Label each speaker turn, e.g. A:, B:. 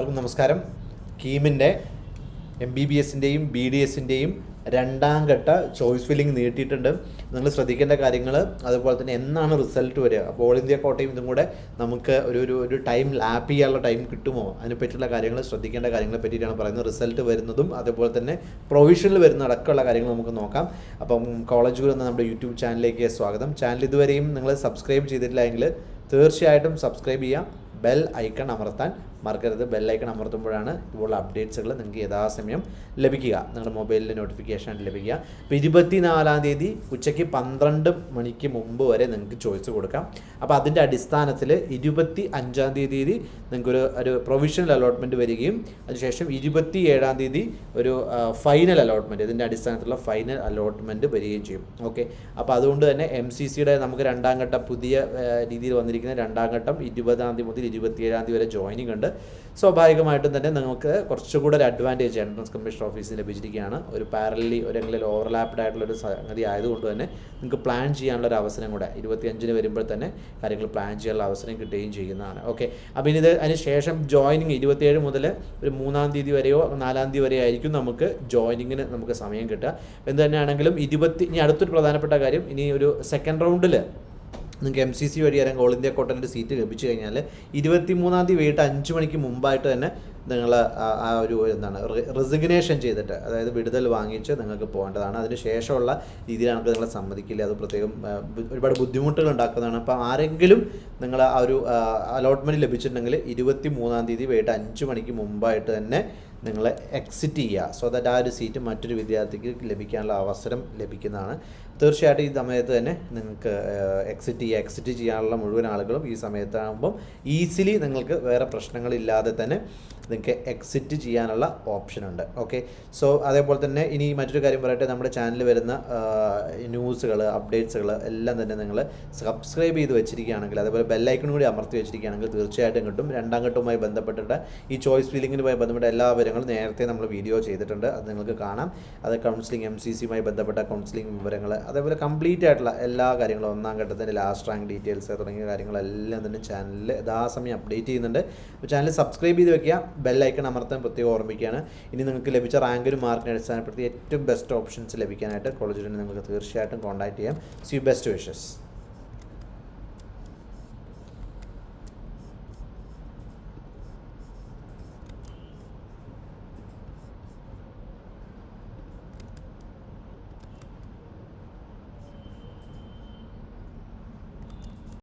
A: എല്ലാവർക്കും നമസ്കാരം. കീമിന്റെ എം ബി ബി എസിന്റെയും ബി ഡി എസിന്റെയും രണ്ടാം ഘട്ട ചോയ്സ് ഫില്ലിംഗ് നീട്ടിയിട്ടുണ്ട്. നിങ്ങൾ ശ്രദ്ധിക്കേണ്ട കാര്യങ്ങൾ അതുപോലെ തന്നെ എന്നാണ് റിസൾട്ട് വരിക? അപ്പോൾ ഓൾ ഇന്ത്യ കോട്ടയും ഇതും കൂടെ നമുക്ക് ഒരു ഒരു ഒരു ടൈം ലാപ്പ് ചെയ്യാനുള്ള ടൈം കിട്ടുമോ? അതിനെ പറ്റിയുള്ള കാര്യങ്ങൾ ശ്രദ്ധിക്കേണ്ട കാര്യങ്ങളെ പറ്റിയിട്ടാണ് പറയുന്നത്. റിസൾട്ട് വരുന്നതും അതുപോലെ തന്നെ പ്രൊവിഷനിൽ വരുന്ന അടക്കമുള്ള കാര്യങ്ങൾ നമുക്ക് നോക്കാം. അപ്പം കോളേജ് എന്ന നമ്മുടെ യൂട്യൂബ് ചാനലിലേക്ക് സ്വാഗതം. ചാനൽ ഇതുവരെയും നിങ്ങൾ സബ്സ്ക്രൈബ് ചെയ്തിട്ടില്ല എങ്കിൽ തീർച്ചയായിട്ടും സബ്സ്ക്രൈബ് ചെയ്യാം ബെൽ ഐക്കൺ അമർത്താൻ മറക്കരുത്. ബെല്ലൈക്കൺ അമർത്തുമ്പോഴാണ് ഇതുപോലുള്ള അപ്ഡേറ്റ്സുകൾ നിങ്ങൾക്ക് യഥാസമയം ലഭിക്കുക. നിങ്ങളുടെ മൊബൈലിൽ നോട്ടിഫിക്കേഷൻ ലഭിക്കുക. അപ്പോൾ ഇരുപത്തിനാലാം തീയതി ഉച്ചയ്ക്ക് പന്ത്രണ്ട് മണിക്ക് മുമ്പ് വരെ നിങ്ങൾക്ക് ചോയ്സ് കൊടുക്കാം. അപ്പോൾ അതിന്റെ അടിസ്ഥാനത്തിൽ ഇരുപത്തി അഞ്ചാം തീയതി നിങ്ങൾക്കൊരു ഒരു പ്രൊവിഷണൽ അലോട്ട്മെന്റ് വരികയും അതിനുശേഷം ഇരുപത്തി ഏഴാം തീയതി ഒരു ഫൈനൽ അലോട്ട്മെന്റ് ഇതിന്റെ അടിസ്ഥാനത്തിലുള്ള ഫൈനൽ അലോട്ട്മെന്റ് വരികയും ചെയ്യും. ഓക്കെ അപ്പോൾ അതുകൊണ്ട് തന്നെ എം സി സിയുടെ നമുക്ക് രണ്ടാം ഘട്ടം പുതിയ രീതിയിൽ വന്നിരിക്കുന്ന രണ്ടാം ഘട്ടം ഇരുപതാം തീയതി മുതൽ ഇരുപത്തിയേഴാം തീയതി വരെ ജോയിനിങ് ഉണ്ട്. സ്വാഭാവികമായിട്ടും തന്നെ നിങ്ങൾക്ക് കുറച്ചുകൂടെ ഒരു അഡ്വാന്റേജ് എൻട്രൻസ് കമ്മീഷൻ ഓഫീസിൽ ലഭിച്ചിരിക്കുകയാണ്. ഒരു പാരലി ഒരു എങ്കിലും ഓവർലാപ്ഡ് ആയിട്ടുള്ള ഒരു സംഗതി ആയതുകൊണ്ട് തന്നെ നിങ്ങൾക്ക് പ്ലാൻ ചെയ്യാനുള്ള ഒരു അവസരം കൂടെ ഇരുപത്തിയഞ്ചിന് വരുമ്പോൾ തന്നെ കാര്യങ്ങൾ പ്ലാൻ ചെയ്യാനുള്ള അവസരം കിട്ടുകയും ചെയ്യുന്നതാണ്. ഓക്കെ അപ്പോൾ ഇനി ഇത് അതിന് ശേഷം ജോയിനിങ് ഇരുപത്തിയേഴ് മുതൽ ഒരു മൂന്നാം തീയതി വരെയോ നാലാം തീയതി വരെ ആയിരിക്കും നമുക്ക് ജോയിനിങ്ങിന് നമുക്ക് സമയം കിട്ടുക. എന്ത് തന്നെയാണെങ്കിലും ഇരുപത്തി ഇനി അടുത്തൊരു പ്രധാനപ്പെട്ട കാര്യം ഇനി ഒരു സെക്കൻഡ് റൗണ്ടിൽ നിങ്ങൾക്ക് എം സി സി വഴി അല്ലെങ്കിൽ ഓൾ ഇന്ത്യ കോട്ടന്റെ സീറ്റ് ലഭിച്ചു കഴിഞ്ഞാൽ ഇരുപത്തി മൂന്നാം തീയതി വൈകിട്ട് അഞ്ച് മണിക്ക് മുമ്പായിട്ട് തന്നെ നിങ്ങൾ ആ ഒരു എന്താണ് റെസിഗ്നേഷൻ ചെയ്തിട്ട് അതായത് വിടുതൽ വാങ്ങിച്ച് നിങ്ങൾക്ക് പോകേണ്ടതാണ്. അതിന് ശേഷമുള്ള രീതിയിലാണ് നിങ്ങളെ സമ്മതിക്കില്ല? അത് പ്രത്യേകം ഒരുപാട് ബുദ്ധിമുട്ടുകൾ ഉണ്ടാക്കുന്നതാണ്. അപ്പോൾ ആരെങ്കിലും നിങ്ങൾ ആ ഒരു അലോട്ട്മെന്റ് ലഭിച്ചിട്ടുണ്ടെങ്കിൽ ഇരുപത്തി മൂന്നാം തീയതി വൈകിട്ട് അഞ്ച് മണിക്ക് മുമ്പായിട്ട് തന്നെ നിങ്ങൾ എക്സിറ്റ് ചെയ്യുക. സോ ദാറ്റ് ആ ഒരു സീറ്റ് മറ്റൊരു വിദ്യാർത്ഥിക്ക് ലഭിക്കാനുള്ള അവസരം ലഭിക്കുന്നതാണ്. തീർച്ചയായിട്ടും ഈ സമയത്ത് തന്നെ നിങ്ങൾക്ക് എക്സിറ്റ് ചെയ്യുക. എക്സിറ്റ് ചെയ്യാനുള്ള മുഴുവൻ ആളുകളും ഈ സമയത്താകുമ്പം ഈസിലി നിങ്ങൾക്ക് വേറെ പ്രശ്നങ്ങളില്ലാതെ തന്നെ നിങ്ങൾക്ക് എക്സിറ്റ് ചെയ്യാനുള്ള ഓപ്ഷൻ ഉണ്ട്. ഓക്കെ സോ അതേപോലെ തന്നെ ഇനി മറ്റൊരു കാര്യം പറയട്ടെ. നമ്മുടെ ചാനൽ വരുന്ന ന്യൂസുകൾ അപ്ഡേറ്റ്സുകൾ എല്ലാം തന്നെ നിങ്ങൾ സബ്സ്ക്രൈബ് ചെയ്ത് വെച്ചിരിക്കുകയാണെങ്കിൽ അതേപോലെ ബെല്ലൈക്കൺ കൂടി അമർത്തി വെച്ചിരിക്കുകയാണെങ്കിൽ തീർച്ചയായിട്ടും കിട്ടും. രണ്ടാം ഘട്ടവുമായി ബന്ധപ്പെട്ടിട്ട് ഈ ചോയ്സ് ഫീലിങ്ങിനുമായി ബന്ധപ്പെട്ട എല്ലാ വിവരങ്ങളും നേരത്തെ നമ്മൾ വീഡിയോ ചെയ്തിട്ടുണ്ട്. അത് നിങ്ങൾക്ക് കാണാം. അത് കൗൺസിലിംഗ് എം സി സിയുമായി ബന്ധപ്പെട്ട കൗൺസിലിംഗ് വിവരങ്ങൾ അതേപോലെ കംപ്ലീറ്റ് ആയിട്ടുള്ള എല്ലാ കാര്യങ്ങളും ഒന്നാം ഘട്ടത്തിന്റെ ലാസ്റ്റ് റാങ്ക് ഡീറ്റെയിൽസ് തുടങ്ങിയ കാര്യങ്ങളെല്ലാം തന്നെ ചാനലിൽ യഥാസമയം അപ്ഡേറ്റ് ചെയ്യുന്നുണ്ട്. അപ്പോൾ ചാനൽ സബ്സ്ക്രൈബ് ചെയ്ത് വെക്കുക. ബെല്ലൈക്കൺ അമർത്താൻ പ്രത്യേകം ഓർമ്മിക്കുകയാണ്. ഇനി നിങ്ങൾക്ക് ലഭിച്ച റാങ്കിനും മാർക്കിനെ അടിസ്ഥാനപ്പെടുത്തി ഏറ്റവും ബെസ്റ്റ് ഓപ്ഷൻസ് ലഭിക്കാനായിട്ട് കോളേജിൽ നിന്ന് നിങ്ങൾക്ക് തീർച്ചയായിട്ടും കോൺടാക്ട് ചെയ്യാം. C best wishes